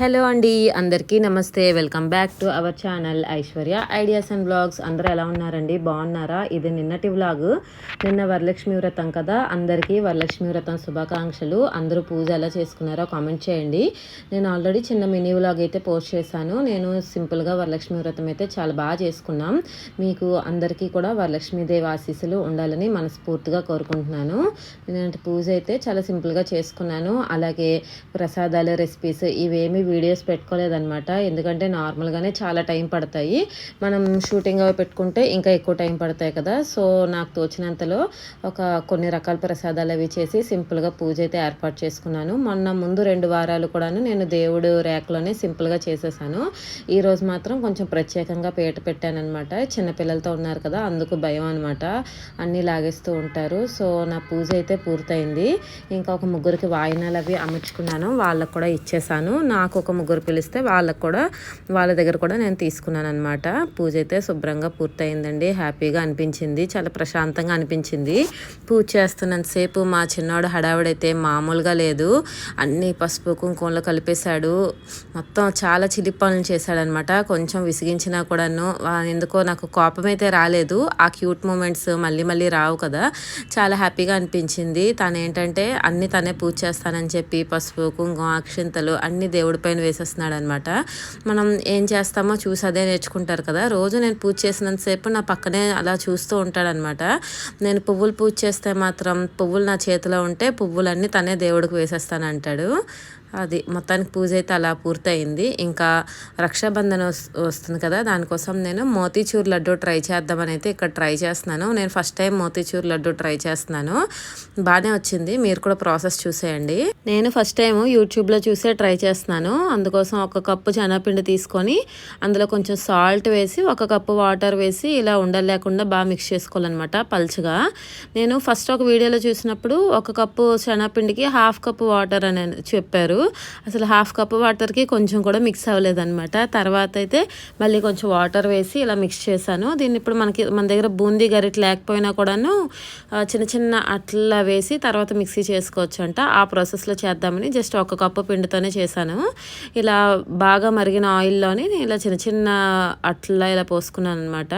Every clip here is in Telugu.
హలో అండి అందరికీ నమస్తే. Welcome back to our channel Aishwarya ideas and blogs. అందరూ ఎలా ఉన్నారండి? బాగున్నారా? ఇది నిన్నటి వ్లాగ్. నిన్న వరలక్ష్మి వ్రతం కదా? అందరికీ వరలక్ష్మి వ్రతం శుభాకాంక్షలు. అందరూ పూజ ఎలా చేసుకున్నారో కామెంట్ చేయండి. నేను ఆల్రెడీ చిన్న మినీ వ్లాగ్ అయితే పోస్ట్ చేశాను. నేను సింపుల్గా వరలక్ష్మి వ్రతం అయితే చాలా బాగా చేసుకున్నాం. మీకు అందరికీ కూడా వరలక్ష్మీదేవి ఆశీస్సులు ఉండాలని మనస్ఫూర్తిగా కోరుకుంటున్నాను. నేను పూజ అయితే చాలా సింపుల్గా చేసుకున్నాను. అలాగే ప్రసాదాలు రెసిపీస్ ఇవేమి వీడియోస్ పెట్టుకోలేదన్నమాట. ఎందుకంటే నార్మల్గానే చాలా టైం పడతాయి. మనం షూటింగ్ అవి పెట్టుకుంటే ఇంకా ఎక్కువ టైం పడతాయి కదా. సో నాకు తోచినంతలో ఒక కొన్ని రకాల ప్రసాదాలు అవి చేసి సింపుల్గా పూజ అయితే ఏర్పాటు చేసుకున్నాను. మొన్న ముందు రెండు వారాలు కూడాను నేను దేవుడు ర్యాక్లోనే సింపుల్గా చేసేసాను. ఈరోజు మాత్రం కొంచెం ప్రత్యేకంగా పీట పెట్టానమాట చిన్నపిల్లలతో ఉన్నారు కదా అందుకు భయం అనమాట అన్నీ లాగేస్తూ ఉంటారు. సో నా పూజ అయితే పూర్తయింది. ఇంకా ఒక ముగ్గురికి వాయినాలు అవి అమర్చుకున్నాను. వాళ్ళకు కూడా ఇచ్చేసాను. నాకు ఒక ముగ్గురు పిలిస్తే వాళ్ళకు కూడా వాళ్ళ దగ్గర కూడా నేను తీసుకున్నాను అనమాట పూజ అయితే శుభ్రంగా పూర్తయిందండి. హ్యాపీగా అనిపించింది. చాలా ప్రశాంతంగా అనిపించింది. పూజ చేస్తున్నంతసేపు మా చిన్నవాడు హడావిడైతే మామూలుగా లేదు. అన్నీ పసుపు కుంకుమలో కలిపేశాడు. మొత్తం చాలా చిలి పనులు చేశాడనమాట కొంచెం విసిగించినా కూడాను. ఎందుకో నాకు కోపం అయితే రాలేదు. ఆ క్యూట్ మూమెంట్స్ మళ్ళీ మళ్ళీ రావు కదా. చాలా హ్యాపీగా అనిపించింది. తను ఏంటంటే అన్ని తనే పూజ చేస్తానని చెప్పి పసుపు కుంకుమ అక్షింతలు అన్ని దేవుడి పైన వేసేస్తున్నాడు అనమాట మనం ఏం చేస్తామో చూసి అదే నేర్చుకుంటారు కదా. రోజు నేను పూజ చేసినంతసేపు నా పక్కనే అలా చూస్తూ ఉంటాడనమాట. నేను పువ్వులు పూజ చేస్తే మాత్రం పువ్వులు నా చేతిలో ఉంటే పువ్వులన్నీ తనే దేవుడికి వేసేస్తానంటాడు. అది మొత్తానికి పూజ అయితే అలా పూర్తయింది. ఇంకా రక్షాబంధన్ వస్తుంది కదా దానికోసం నేను మోతీచూర్ లడ్డు ట్రై చేద్దామని అయితే ఇక్కడ ట్రై చేస్తున్నాను. నేను first time motichoor laddu try చేస్తున్నాను. బాగానే వచ్చింది. మీరు కూడా ప్రాసెస్ చూసేయండి. నేను ఫస్ట్ టైం యూట్యూబ్లో చూసే ట్రై చేస్తున్నాను. అందుకోసం ఒక కప్పు శనగపిండి తీసుకొని అందులో కొంచెం సాల్ట్ వేసి ఒక కప్పు వాటర్ వేసి ఇలా ఉండలేకుండా బాగా మిక్స్ చేసుకోవాలన్నమాట పల్చగా. నేను ఫస్ట్ ఒక వీడియోలో చూసినప్పుడు ఒక కప్పు శనగపిండికి హాఫ్ కప్పు వాటర్ అని చెప్పారు. అసలు హాఫ్ కప్ వాటర్కి కొంచెం కూడా మిక్స్ అవ్వలేదన్నమాట. తర్వాత అయితే మళ్ళీ కొంచెం వాటర్ వేసి ఇలా మిక్స్ చేశాను. దీన్ని ఇప్పుడు మనకి మన దగ్గర బూందీ గరిట లేకపోయినా కూడాను చిన్న చిన్న అట్లా వేసి తర్వాత మిక్సీ చేసుకోవచ్చు అంట ఆ ప్రాసెస్లో చేద్దామని జస్ట్ ఒక కప్పు పిండితోనే చేశాను. ఇలా బాగా మరిగిన ఆయిల్లోని ఇలా చిన్న చిన్న అట్లా ఇలా పోసుకున్నాను అనమాట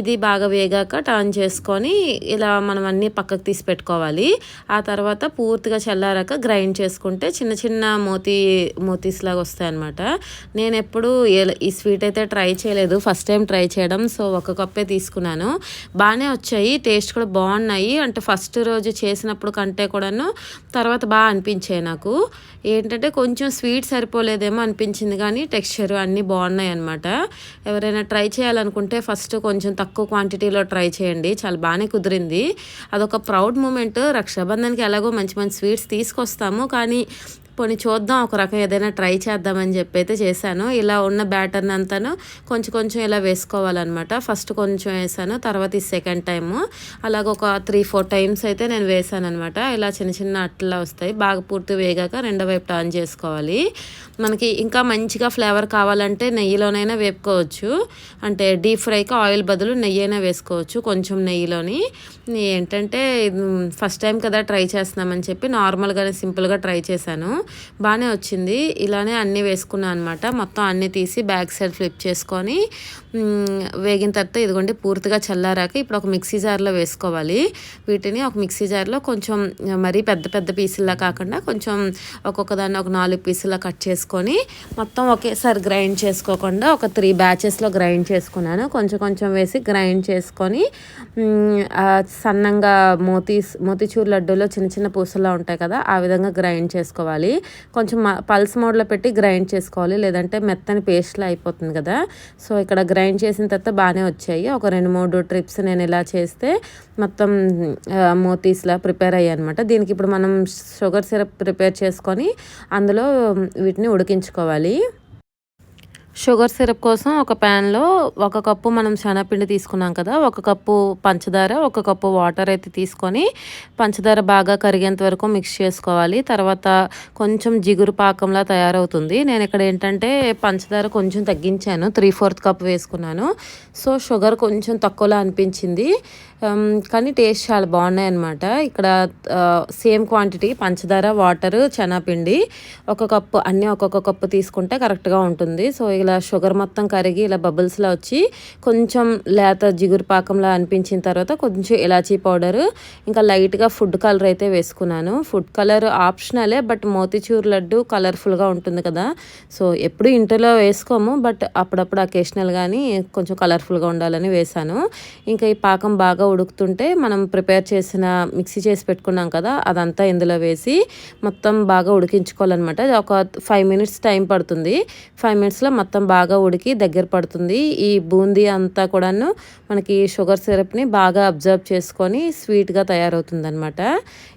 ఇది బాగా వేగాక టర్న్ చేసుకొని ఇలా మనం అన్నీ పక్కకు తీసి పెట్టుకోవాలి. ఆ తర్వాత పూర్తిగా చల్లారాక గ్రైండ్ చేసుకుంటే చిన్న చిన్న మోతీ మోతీస్ లాగా వస్తాయి అనమాట నేను ఎప్పుడు ఈ స్వీట్ అయితే ట్రై చేయలేదు. ఫస్ట్ టైం ట్రై చేయడం. సో ఒక కప్పే తీసుకున్నాను. బాగానే వచ్చాయి. టేస్ట్ కూడా బాగున్నాయి అంటే ఫస్ట్ రోజు చేసినప్పుడు కంటే కూడాను తర్వాత బాగా అనిపించాయి నాకు. ఏంటంటే కొంచెం స్వీట్ సరిపోలేదేమో అనిపించింది కానీ టెక్స్చర్ అన్నీ బాగున్నాయి అనమాట ఎవరైనా ట్రై చేయాలనుకుంటే ఫస్ట్ కొంచెం తక్కువ క్వాంటిటీలో ట్రై చేయండి. చాలా బాగానే కుదిరింది. అదొక ప్రౌడ్ మూమెంట్. రక్షాబంధన్కి ఎలాగో మంచి మంచి స్వీట్స్ తీసుకొస్తాము. కానీ పోనీ చూద్దాం ఒక రకం ఏదైనా ట్రై చేద్దామని చెప్పి అయితే చేశాను. ఇలా ఉన్న బ్యాటర్ని అంతాను కొంచెం కొంచెం ఇలా వేసుకోవాలన్నమాట. ఫస్ట్ కొంచెం వేసాను తర్వాత ఈ సెకండ్ టైము. అలాగ ఒక త్రీ ఫోర్ టైమ్స్ అయితే నేను వేసాను అనమాట ఇలా చిన్న చిన్న అట్లా వస్తాయి. బాగా పూర్తి వేగాక రెండో వైపు టర్న్ చేసుకోవాలి. మనకి ఇంకా మంచిగా ఫ్లేవర్ కావాలంటే నెయ్యిలోనైనా వేపుకోవచ్చు. అంటే డీప్ ఫ్రైకి ఆయిల్ బదులు నెయ్యి అయినా వేసుకోవచ్చు కొంచెం నెయ్యిలోని. ఏంటంటే ఫస్ట్ టైం కదా ట్రై చేస్తున్నామని చెప్పి నార్మల్గానే సింపుల్గా ట్రై చేశాను. బాగానే వచ్చింది. ఇలానే అన్నీ వేసుకున్నాను అనమాట మొత్తం అన్నీ తీసి బ్యాక్ సైడ్ ఫ్లిప్ చేసుకొని వేగిన తర్వాత ఇదిగోండి పూర్తిగా చల్లారాక ఇప్పుడు ఒక మిక్సీ జార్లో వేసుకోవాలి. వీటిని ఒక మిక్సీ జార్లో కొంచెం మరీ పెద్ద పెద్ద పీసుల్లా కాకుండా కొంచెం ఒక్కొక్క దాన్ని ఒక నాలుగు పీసులా కట్ చేసుకొని మొత్తం ఒకేసారి గ్రైండ్ చేసుకోకుండా ఒక త్రీ బ్యాచెస్లో గ్రైండ్ చేసుకున్నాను. కొంచెం కొంచెం వేసి గ్రైండ్ చేసుకొని సన్నంగా మోతీ మోతీచూర్ లడ్డూలో చిన్న చిన్న పూసలా ఉంటాయి కదా ఆ విధంగా గ్రైండ్ చేసుకోవాలి. కొంచెం పల్స్ మోడ్లో పెట్టి గ్రైండ్ చేసుకోవాలి. లేదంటే మెత్తని పేస్ట్లో అయిపోతుంది కదా. సో ఇక్కడ గ్రైండ్ చేసిన తర్వాత బాగానే వచ్చాయి. ఒక రెండు మూడు ట్రిప్స్ నేను ఇలా చేస్తే మొత్తం మోతీస్లా ప్రిపేర్ అయ్యాయి అనమాట దీనికి ఇప్పుడు మనం షుగర్ సిరప్ ప్రిపేర్ చేసుకొని అందులో వీటిని ఉడికించుకోవాలి. షుగర్ సిరప్ కోసం ఒక ప్యాన్లో ఒక కప్పు మనం శనగపిండి తీసుకున్నాం కదా ఒక కప్పు పంచదార ఒక కప్పు వాటర్ అయితే తీసుకొని పంచదార బాగా కరిగేంత వరకు మిక్స్ చేసుకోవాలి. తర్వాత కొంచెం జిగురు పాకంలా తయారవుతుంది. నేను ఇక్కడ ఏంటంటే పంచదార కొంచెం తగ్గించాను త్రీ ఫోర్త్ కప్ వేసుకున్నాను. సో షుగర్ కొంచెం తక్కువలా అనిపించింది. Um, కానీ టేస్ట్ చాలా బాగున్నాయి అనమాట ఇక్కడ సేమ్ క్వాంటిటీ పంచదార వాటర్ చెనాపిండి ఒక కప్పు అన్నీ ఒక్కొక్క కప్పు తీసుకుంటే కరెక్ట్గా ఉంటుంది. సో ఇలా షుగర్ మొత్తం కరిగి ఇలా బబుల్స్లా వచ్చి కొంచెం లేత జిగురు పాకంలా అనిపించిన తర్వాత కొంచెం ఇలాచీ పౌడర్ ఇంకా లైట్గా ఫుడ్ కలర్ అయితే వేసుకున్నాను. ఫుడ్ కలర్ ఆప్షనలే బట్ మోతిచూర్ లడ్డు కలర్ఫుల్గా ఉంటుంది కదా. సో ఎప్పుడు ఇంటర్లో వేసుకోము బట్ అప్పుడప్పుడు అకేషనల్ కానీ కొంచెం కలర్ఫుల్గా ఉండాలని వేసాను ఇంకా ఈ పాకం బాగా ఉడుకుతుంటే మనం ప్రిపేర్ చేసిన మిక్సీ చేసి పెట్టుకున్నాం కదా అదంతా ఇందులో వేసి మొత్తం బాగా ఉడికించుకోవాలన్నమాట. ఒక ఫైవ్ మినిట్స్ టైం పడుతుంది. ఫైవ్ మినిట్స్లో మొత్తం బాగా ఉడికి దగ్గర పడుతుంది. ఈ బూందీ అంతా కూడాను మనకి షుగర్ సిరప్ని బాగా అబ్జర్వ్ చేసుకొని స్వీట్గా తయారవుతుంది అనమాట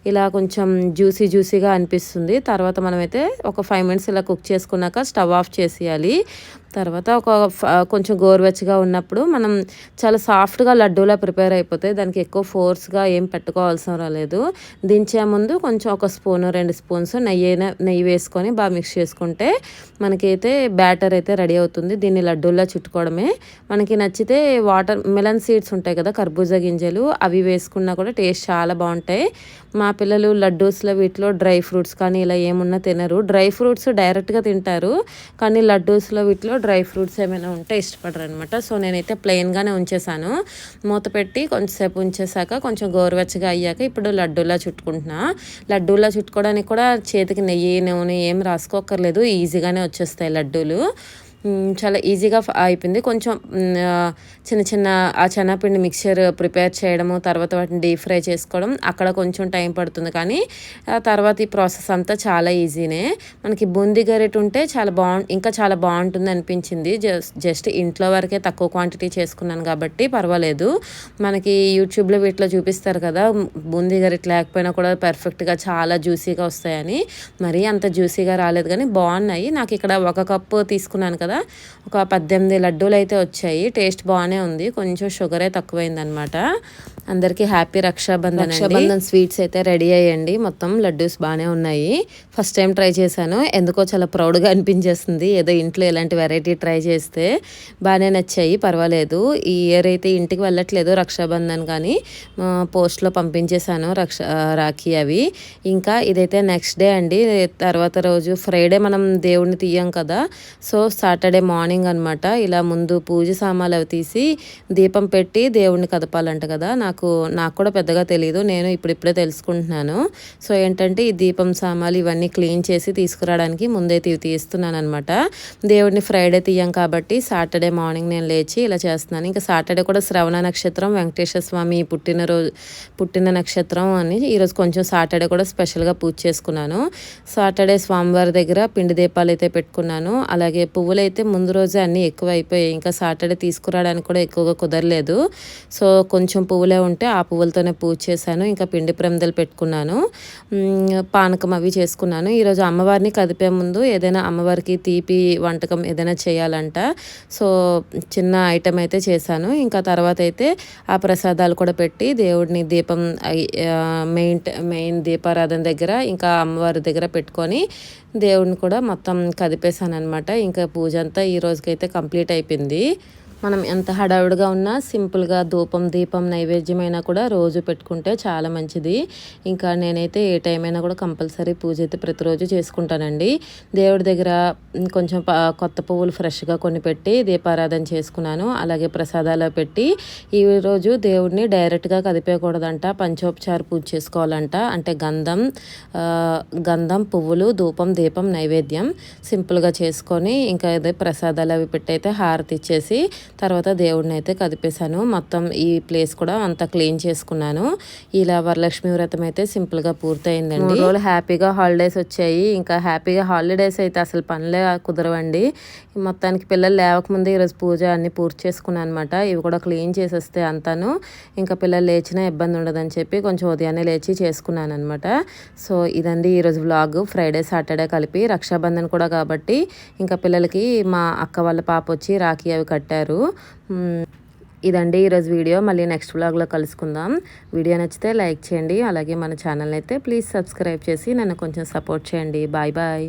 ఇలా కొంచెం జ్యూసీ జ్యూసీగా అనిపిస్తుంది. తర్వాత మనమైతే ఒక ఫైవ్ మినిట్స్ ఇలా కుక్ చేసుకున్నాక స్టవ్ ఆఫ్ చేసేయాలి. తర్వాత ఒక ఫ- కొంచెం గోరువెచ్చగా ఉన్నప్పుడు మనం చాలా సాఫ్ట్గా లడ్డూలా ప్రిపేర్ అయిపోతాయి దానికి ఎక్కువ ఫోర్స్గా ఏం పెట్టుకోవాల్సిన రాలేదు దించే ముందు కొంచెం ఒక స్పూన్ రెండు స్పూన్స్ నెయ్యి అయినా- నెయ్యి వేసుకొని బాగా మిక్స్ చేసుకుంటే మనకైతే బ్యాటర్ అయితే రెడీ అవుతుంది. దీన్ని లడ్డూలా చుట్టుకోవడమే. మనకి నచ్చితే వాటర్ మెలన్ సీడ్స్ ఉంటాయి కదా కర్బూజా గింజలు అవి వేసుకున్నా కూడా టేస్ట్ చాలా బాగుంటాయి. మా పిల్లలు లడ్డూస్లో వీటిలో డ్రై ఫ్రూట్స్ కానీ ఇలా ఏమున్నా తినరు. డ్రై ఫ్రూట్స్ డైరెక్ట్గా తింటారు. కానీ లడ్డూస్లో వీటిలో డ్రై ఫ్రూట్స్ ఏమైనా ఉంటే ఇష్టపడరు అనమాట సో నేనైతే ప్లెయిన్గానే ఉంచేసాను మూత పెట్టి కొంచెంసేపు ఉంచేసాక కొంచెం గోరువెచ్చగా అయ్యాక ఇప్పుడు లడ్డూలా చుట్టుకుంటున్నా. లడ్డూలా చుట్టుకోవడానికి కూడా చేతికి నెయ్యి నూనె ఏం రాసుకోక్కర్లేదు. ఈజీగానే వచ్చేస్తాయి లడ్డూలు. చాలా ఈజీగా అయిపోయింది. కొంచెం చిన్న చిన్న ఆ చెనాపిండి మిక్చర్ ప్రిపేర్ చేయడము తర్వాత వాటిని డీప్ ఫ్రై చేసుకోవడం అక్కడ కొంచెం టైం పడుతుంది. కానీ ఆ తర్వాత ఈ ప్రాసెస్ అంతా చాలా ఈజీనే. మనకి బూందీ గరిట ఉంటే చాలా బాగు ఇంకా చాలా బాగుంటుంది అనిపించింది. జస్ట్ జస్ట్ ఇంట్లో వరకే తక్కువ క్వాంటిటీ చేసుకున్నాను కాబట్టి పర్వాలేదు. మనకి యూట్యూబ్లో వీటిలో చూపిస్తారు కదా బూందీ గరిట లేకపోయినా కూడా పర్ఫెక్ట్గా చాలా జ్యూసీగా వస్తాయని. మరీ అంత జ్యూసీగా రాలేదు కానీ బాగున్నాయి. నాకు ఇక్కడ ఒక కప్పు తీసుకున్నాను కదా ఒక పద్దెనిమిది లడ్డూలు అయితే వచ్చాయి. టేస్ట్ బాగానే ఉంది. కొంచెం షుగరే తక్కువైంది అనమాట అందరికీ హ్యాపీ రక్షాబంధన్ రక్షాబంధన్ స్వీట్స్ అయితే రెడీ అయ్యండి. మొత్తం లడ్డూస్ బాగానే ఉన్నాయి. ఫస్ట్ టైం ట్రై చేశాను. ఎందుకో చాలా ప్రౌడ్గా అనిపించేస్తుంది ఏదో ఇంట్లో ఇలాంటి వెరైటీ ట్రై చేస్తే బాగానే నచ్చాయి. పర్వాలేదు. ఈ ఇయర్ అయితే ఇంటికి వెళ్ళట్లేదు రక్షాబంధన్ కానీ. పోస్ట్లో పంపించేశాను రక్ష రాఖీ అవి. ఇంకా ఇదైతే నెక్స్ట్ డే అండి. తర్వాత రోజు ఫ్రైడే మనం దేవుడిని తీయం కదా. సో సాటర్డే సాటర్డే మార్నింగ్ అనమాట ఇలా ముందు పూజ సామాన్లు అవి తీసి దీపం పెట్టి దేవుడిని కదపాలంట కదా. నాకు నాకు కూడా పెద్దగా తెలియదు నేను ఇప్పుడిప్పుడే తెలుసుకుంటున్నాను. సో ఏంటంటే ఈ దీపం సామాన్లు ఇవన్నీ క్లీన్ చేసి తీసుకురావడానికి ముందే తీ తీస్తున్నాను అనమాట దేవుడిని ఫ్రైడే తీయం కాబట్టి సాటర్డే మార్నింగ్ నేను లేచి ఇలా చేస్తున్నాను. ఇంకా సాటర్డే కూడా శ్రవణ నక్షత్రం వెంకటేశ్వర స్వామి పుట్టినరోజు పుట్టిన నక్షత్రం అని ఈరోజు కొంచెం సాటర్డే కూడా స్పెషల్గా పూజ చేసుకున్నాను. సాటర్డే స్వామివారి దగ్గర పిండి దీపాలు అయితే పెట్టుకున్నాను. అలాగే పువ్వులు అయితే ముందు రోజే అన్నీ ఎక్కువ అయిపోయాయి ఇంకా సాటర్డే తీసుకురావడానికి కూడా ఎక్కువగా కుదరలేదు. సో కొంచెం పువ్వులే ఉంటే ఆ పువ్వులతోనే పూజ చేశాను. ఇంకా పిండి ప్రమిదలు పెట్టుకున్నాను. పానకం అవి చేసుకున్నాను. ఈరోజు అమ్మవారిని కదిపే ముందు ఏదైనా అమ్మవారికి తీపి వంటకం ఏదైనా చేయాలంట. సో చిన్న ఐటెం అయితే చేశాను. ఇంకా తర్వాత అయితే ఆ ప్రసాదాలు కూడా పెట్టి దేవుడిని దీపం మెయిన్ మెయిన్ దీపారాధన దగ్గర ఇంకా అమ్మవారి దగ్గర పెట్టుకొని దేవుడిని కూడా మొత్తం కదిపేశాను అనమాట ఇంకా పూజ అంతా ఈ రోజుకైతే కంప్లీట్ అయిపోయింది. మనం ఎంత హడావుడిగా ఉన్నా సింపుల్గా ధూపం దీపం నైవేద్యమైనా కూడా రోజు పెట్టుకుంటే చాలా మంచిది. ఇంకా నేనైతే ఏ టైం అయినా కూడా కంపల్సరీ పూజ అయితే ప్రతిరోజు చేసుకుంటానండి. దేవుడి దగ్గర కొంచెం ప- కొత్త పువ్వులు ఫ్రెష్గా కొన్ని పెట్టి దీపారాధన చేసుకున్నాను. అలాగే ప్రసాదాలు పెట్టి ఈ రోజు దేవుడిని డైరెక్ట్గా కదిపేయకూడదంట. పంచోపచార పూజ చేసుకోవాలంట. అంటే గంధం గంధం పువ్వులు ధూపం దీపం నైవేద్యం సింపుల్గా చేసుకొని ఇంకా అదే ప్రసాదాలు అవి పెట్టి అయితే హారతి ఇచ్చేసి తర్వాత దేవుడిని అయితే కదిపేశాను. మొత్తం ఈ ప్లేస్ కూడా అంతా క్లీన్ చేసుకున్నాను. ఇలా వరలక్ష్మి వ్రతం అయితే సింపుల్గా పూర్తయిందండి. రోజులు హ్యాపీగా హాలిడేస్ వచ్చాయి. ఇంకా హ్యాపీగా హాలిడేస్ అయితే అసలు పనులే కుదరవండి. మొత్తానికి పిల్లలు లేవకముందే ఈరోజు పూజ అన్ని పూర్తి చేసుకున్నాను అనమాట ఇవి కూడా క్లీన్ చేసేస్తే అంతాను. ఇంకా పిల్లలు లేచినా ఇబ్బంది ఉండదని చెప్పి కొంచెం ఉదయాన్నే లేచి చేసుకున్నాను అనమాట సో ఇదండి ఈరోజు వ్లాగ్. ఫ్రైడే సాటర్డే కలిపి రక్షాబంధన్ కూడా కాబట్టి ఇంకా పిల్లలకి మా అక్క వాళ్ళ పాప వచ్చి రాఖీ అవి కట్టారు. ఇదండి ఈరోజు వీడియో. మళ్ళీ నెక్స్ట్ వ్లాగ్లో కలుసుకుందాం. వీడియో నచ్చితే లైక్ చేయండి. అలాగే మన ఛానల్ అయితే ప్లీజ్ సబ్స్క్రైబ్ చేసి నన్ను కొంచెం సపోర్ట్ చేయండి. Bye bye.